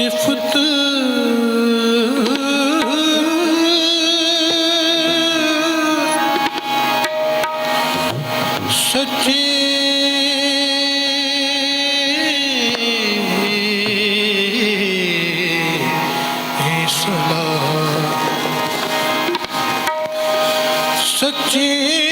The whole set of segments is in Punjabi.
ਸਿਫਤ ਸੱਚੀ ਸੱਚੀ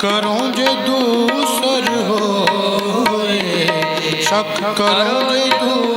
ਕਰਉ ਜੇ ਦੂਸਰ ਹੋਏ ਸ਼ੱਕ ਜੇ ਦੂਸਰ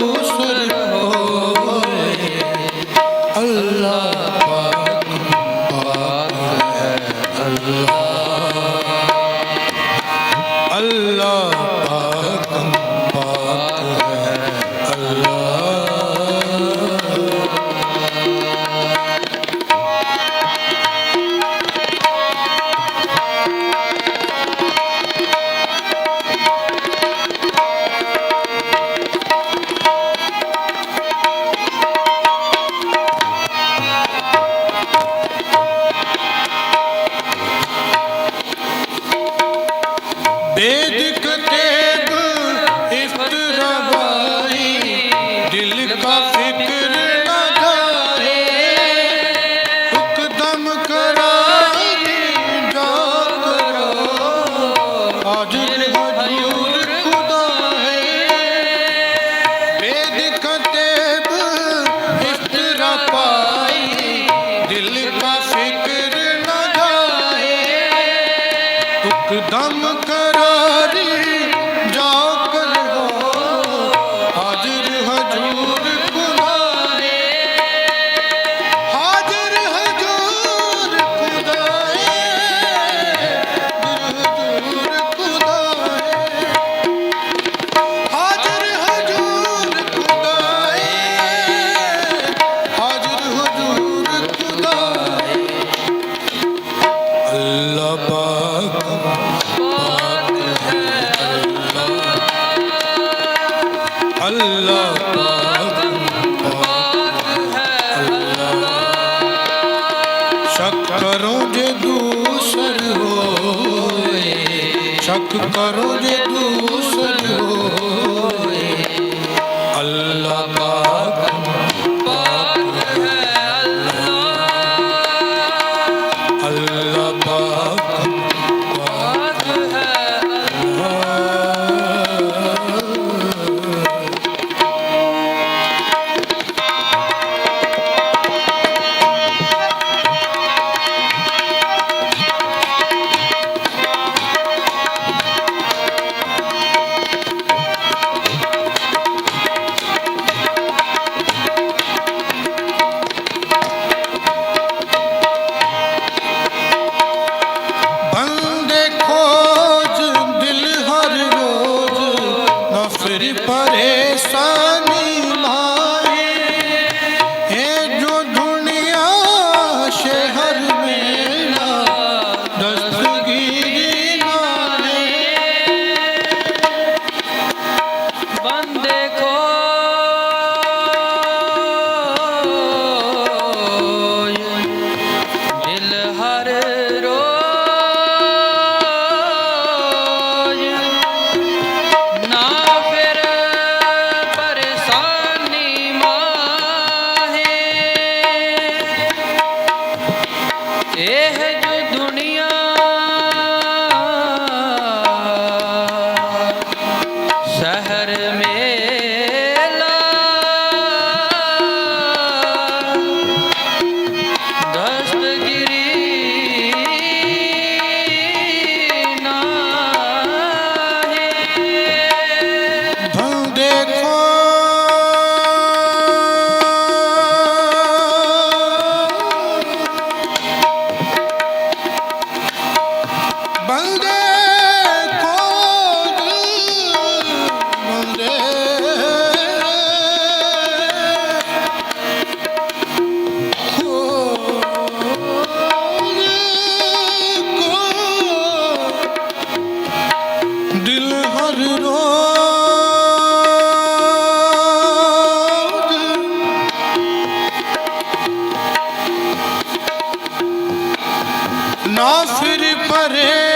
parede.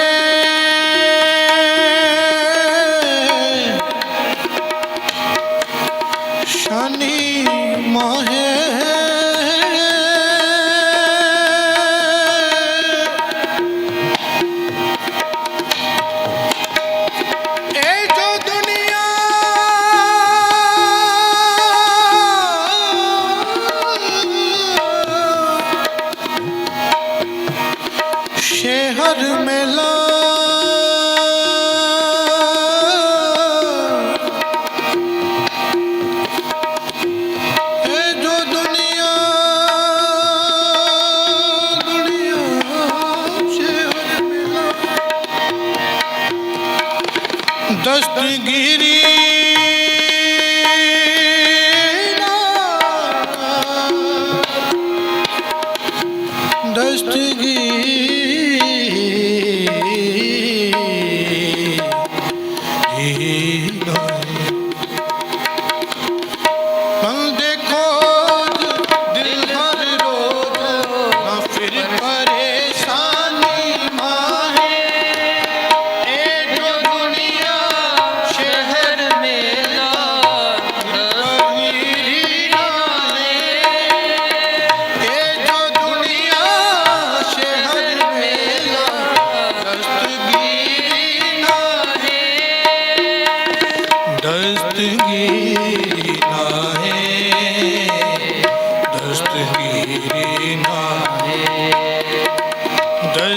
દસ્તગીરી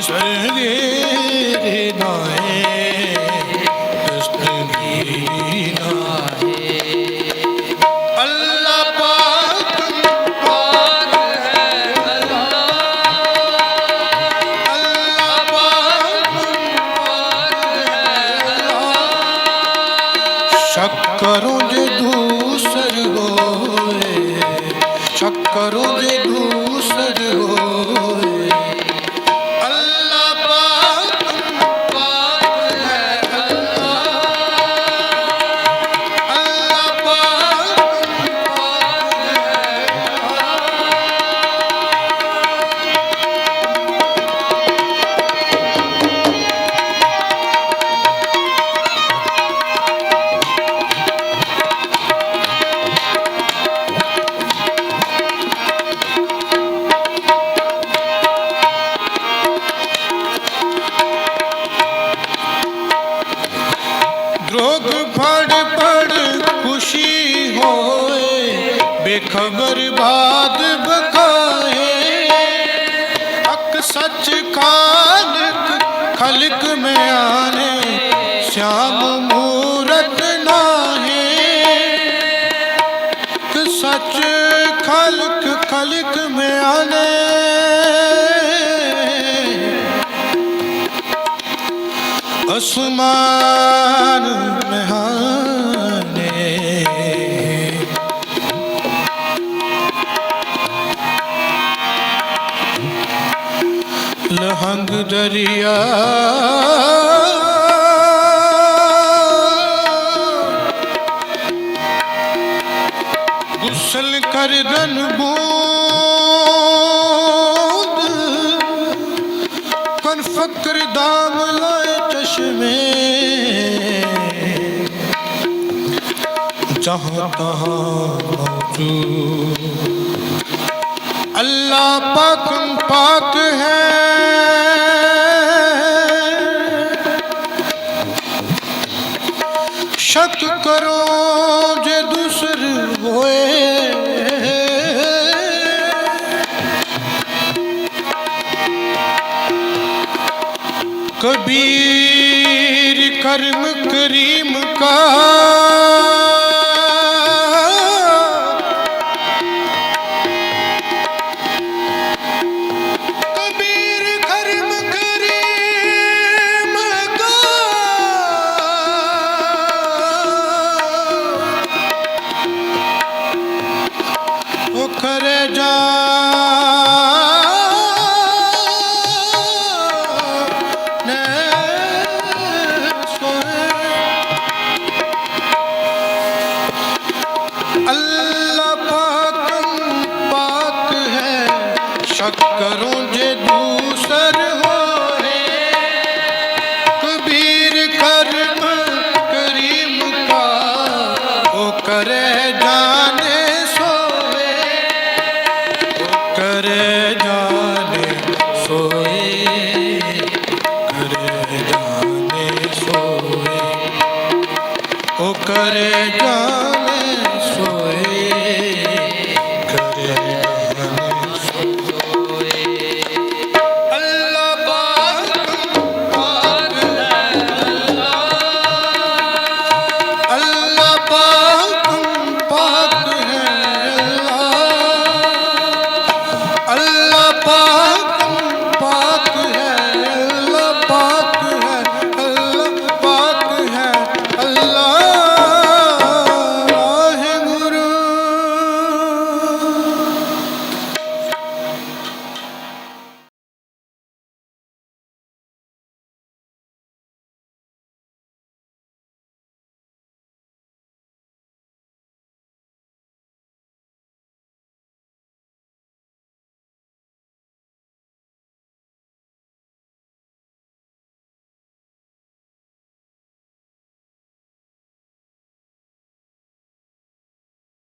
Hare ਕਰੋ ਜੇ ਦੂਸਰ ਹੋਏ ਸ਼ੱਕ ਰੋਗ ਫੜ ਫੜ ਖੁਸ਼ੀ ਹੋਏ, ਬੇਖਬਰ ਬਾਦ ਬਖਾਏ ਹਕ ਸੱਚ ਖਾਲਕ, ਖਲਕ ਮੈਂ ਆਨੇ, ਸ਼ਾਮ ਮੂਰਤ ਨਾਹੇ। ਹਕ ਸੱਚ ਖਲਕ ਖਲਕ ਮੈਂ ਆਨੇ। ਦਰਿਆ ਗੁਸਲ ਕਰ ਰਨ ਬੂਦ ਫਕਰ ਦਾਮ ਚਸ਼ਮੇ। ਜਹਾਂ ਤਹਾਂ ਪਾਕ ਹੈ। ਕਰੋ ਜੇ ਦੂਸਰ ਹੋਏ। ਕਬੀਰ ਕਰਮ ਕਰੀਮ ਕਾ ਕਰੂੰ ਜੇ ਦੂਸਰ ਹੋਏ। ਕਬੀਰ ਕਰਮ ਕਰੀਮ ਉਹ ਕਰੇ ਜਾਣੇ ਸੋਏ। ਕਰੇ ਸੋਏ। ਕਰੇ ਸੋਏ। ਉਹ ਕਰੇ ਜਾਣੇ